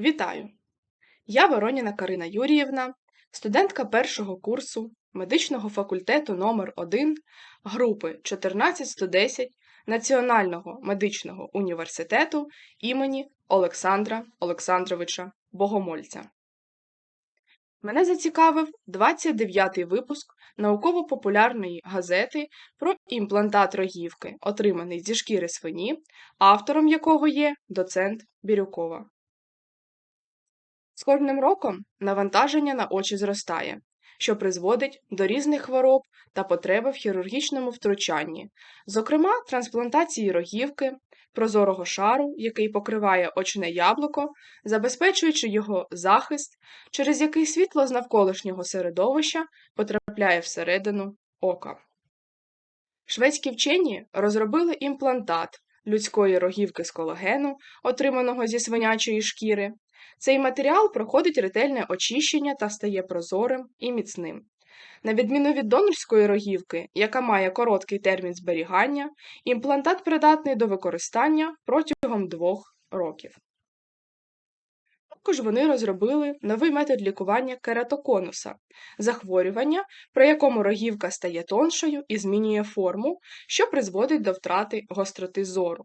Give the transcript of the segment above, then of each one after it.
Вітаю! Я Вороніна Карина Юріївна, студентка першого курсу медичного факультету номер 1 групи 14110 Національного медичного університету імені Олександра Олександровича Богомольця. Мене зацікавив 29-й випуск науково-популярної газети про імплантат рогівки, отриманий зі шкіри свині, автором якого є доцент Бірюкова. З кожним роком навантаження на очі зростає, що призводить до різних хвороб та потреби в хірургічному втручанні, зокрема трансплантації рогівки, прозорого шару, який покриває очне яблуко, забезпечуючи його захист, через який світло з навколишнього середовища потрапляє всередину ока. Шведські вчені розробили імплантат людської рогівки з колагену, отриманого зі свинячої шкіри. Цей матеріал проходить ретельне очищення та стає прозорим і міцним. На відміну від донорської рогівки, яка має короткий термін зберігання, імплантат придатний до використання протягом двох років. Також вони розробили новий метод лікування кератоконуса захворювання, при якому рогівка стає тоншою і змінює форму, що призводить до втрати гостроти зору.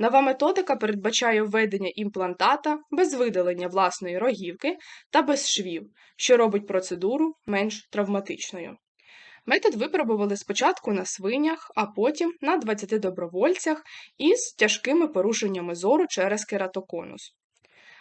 Нова методика передбачає введення імплантата без видалення власної рогівки та без швів, що робить процедуру менш травматичною. Метод випробували спочатку на свинях, а потім на 20 добровольцях із тяжкими порушеннями зору через кератоконус.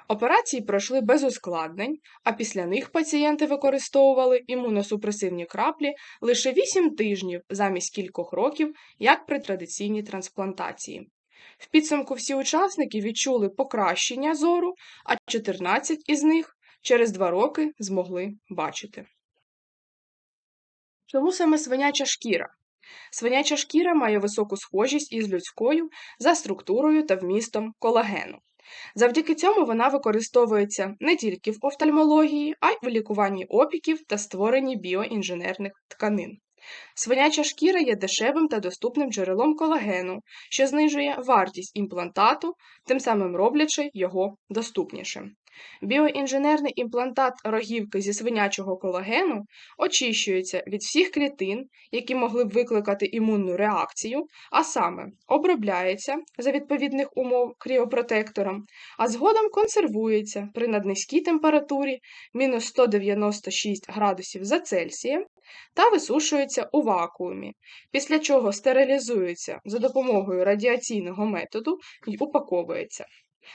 Операції пройшли без ускладнень, а після них пацієнти використовували імуносупресивні краплі лише 8 тижнів замість кількох років, як при традиційній трансплантації. В підсумку всі учасники відчули покращення зору, а 14 із них через 2 роки змогли бачити. Чому саме свиняча шкіра? Свиняча шкіра має високу схожість із людською за структурою та вмістом колагену. Завдяки цьому вона використовується не тільки в офтальмології, а й в лікуванні опіків та створенні біоінженерних тканин. Свиняча шкіра є дешевим та доступним джерелом колагену, що знижує вартість імплантату, тим самим роблячи його доступнішим. Біоінженерний імплантат рогівки зі свинячого колагену очищується від всіх клітин, які могли б викликати імунну реакцію, а саме обробляється за відповідних умов кріопротектором, а згодом консервується при наднизькій температурі мінус 196 градусів за Цельсієм та висушується у вакуумі, після чого стерилізується за допомогою радіаційного методу і упаковується.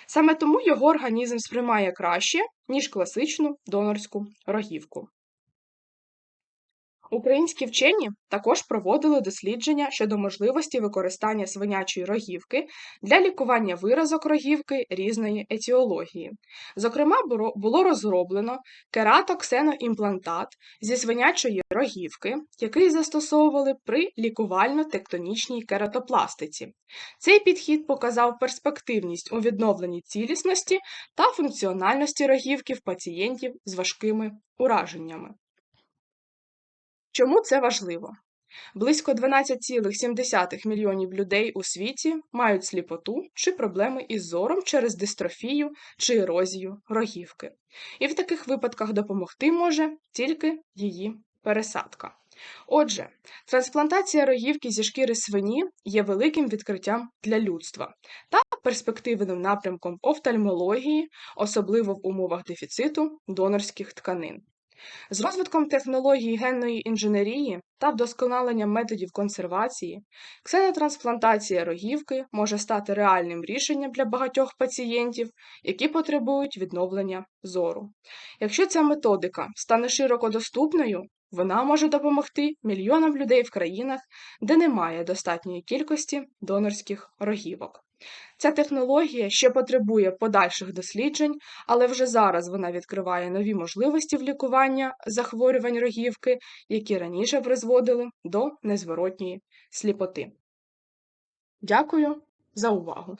Саме тому його організм сприймає краще, ніж класичну донорську рогівку. Українські вчені також проводили дослідження щодо можливості використання свинячої рогівки для лікування виразок рогівки різної етіології. Зокрема, було розроблено кератоксеноімплантат зі свинячої рогівки, який застосовували при лікувально-тектонічній кератопластиці. Цей підхід показав перспективність у відновленні цілісності та функціональності рогівки в пацієнтів з важкими ураженнями. Чому це важливо? Близько 12,7 мільйонів людей у світі мають сліпоту чи проблеми із зором через дистрофію чи ерозію рогівки. І в таких випадках допомогти може тільки її пересадка. Отже, трансплантація рогівки зі шкіри свині є великим відкриттям для людства та перспективним напрямком офтальмології, особливо в умовах дефіциту донорських тканин. З розвитком технологій генної інженерії та вдосконаленням методів консервації, ксенотрансплантація рогівки може стати реальним рішенням для багатьох пацієнтів, які потребують відновлення зору. Якщо ця методика стане широко доступною, вона може допомогти мільйонам людей в країнах, де немає достатньої кількості донорських рогівок. Ця технологія ще потребує подальших досліджень, але вже зараз вона відкриває нові можливості в лікування захворювань рогівки, які раніше призводили до незворотньої сліпоти. Дякую за увагу!